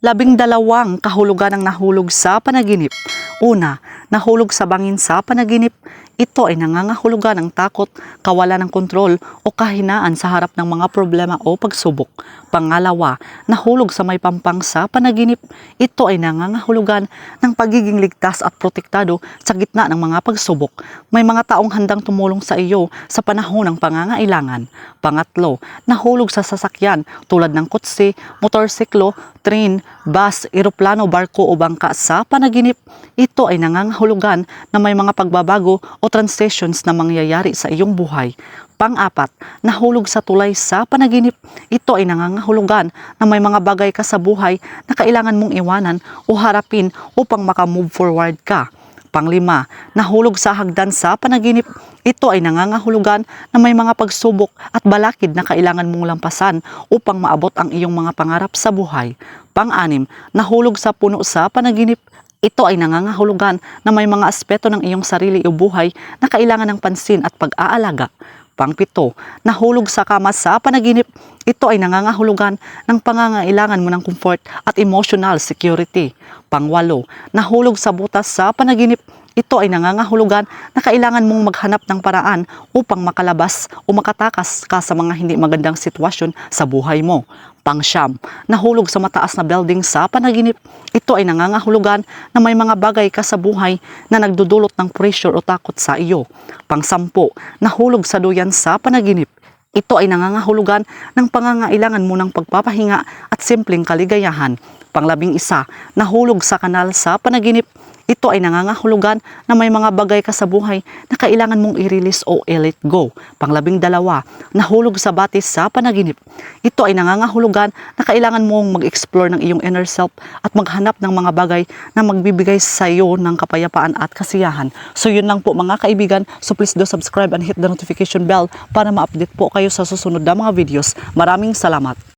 Labing dalawang kahulugan ang nahulog sa panaginip. Una, nahulog sa bangin sa panaginip. Ito ay nangangahulugan ng takot, kawalan ng kontrol o kahinaan sa harap ng mga problema o pagsubok. Pangalawa, nahulog sa may pampang sa panaginip. Ito ay nangangahulugan ng pagiging ligtas at protektado sa gitna ng mga pagsubok. May mga taong handang tumulong sa iyo sa panahon ng pangangailangan. Pangatlo, nahulog sa sasakyan tulad ng kutsi, motorsiklo, train, bus, eroplano, barko o bangka sa panaginip. Ito ay nangangahulugan na may mga pagbabago o transitions na mangyayari sa iyong buhay. Pang-apat, nahulog sa tulay sa panaginip. Ito ay nangangahulugan na may mga bagay ka sa buhay na kailangan mong iwanan o harapin upang makamove forward ka. Panglima, nahulog sa hagdan sa panaginip. Ito ay nangangahulugan na may mga pagsubok at balakid na kailangan mong lampasan upang maabot ang iyong mga pangarap sa buhay. Pang-anim, nahulog sa puno sa panaginip. Ito ay nangangahulugan na may mga aspeto ng iyong sarili o buhay na kailangan ng pansin at pag-aalaga. Pangpito, nahulog sa kama sa panaginip. Ito ay nangangahulugan ng pangangailangan mo ng comfort at emotional security. Pangwalo, nahulog sa butas sa panaginip. Ito ay nangangahulugan na kailangan mong maghanap ng paraan upang makalabas o makatakas ka sa mga hindi magandang sitwasyon sa buhay mo. Pangsyam, nahulog sa mataas na building sa panaginip. Ito ay nangangahulugan na may mga bagay ka sa buhay na nagdudulot ng pressure o takot sa iyo. Pangsampu, nahulog sa duyan sa panaginip. Ito ay nangangahulugan ng pangangailangan mo ng pagpapahinga at simpleng kaligayahan. Panglabing isa, nahulog sa kanal sa panaginip. Ito ay nangangahulugan na may mga bagay ka sa buhay na kailangan mong i-release o i-let go. Panglabing dalawa, nahulog sa batis sa panaginip. Ito ay nangangahulugan na kailangan mong mag-explore ng iyong inner self at maghanap ng mga bagay na magbibigay sa iyo ng kapayapaan at kasiyahan. So yun lang po mga kaibigan. So please do subscribe and hit the notification bell para ma-update po kayo sa susunod na mga videos. Maraming salamat.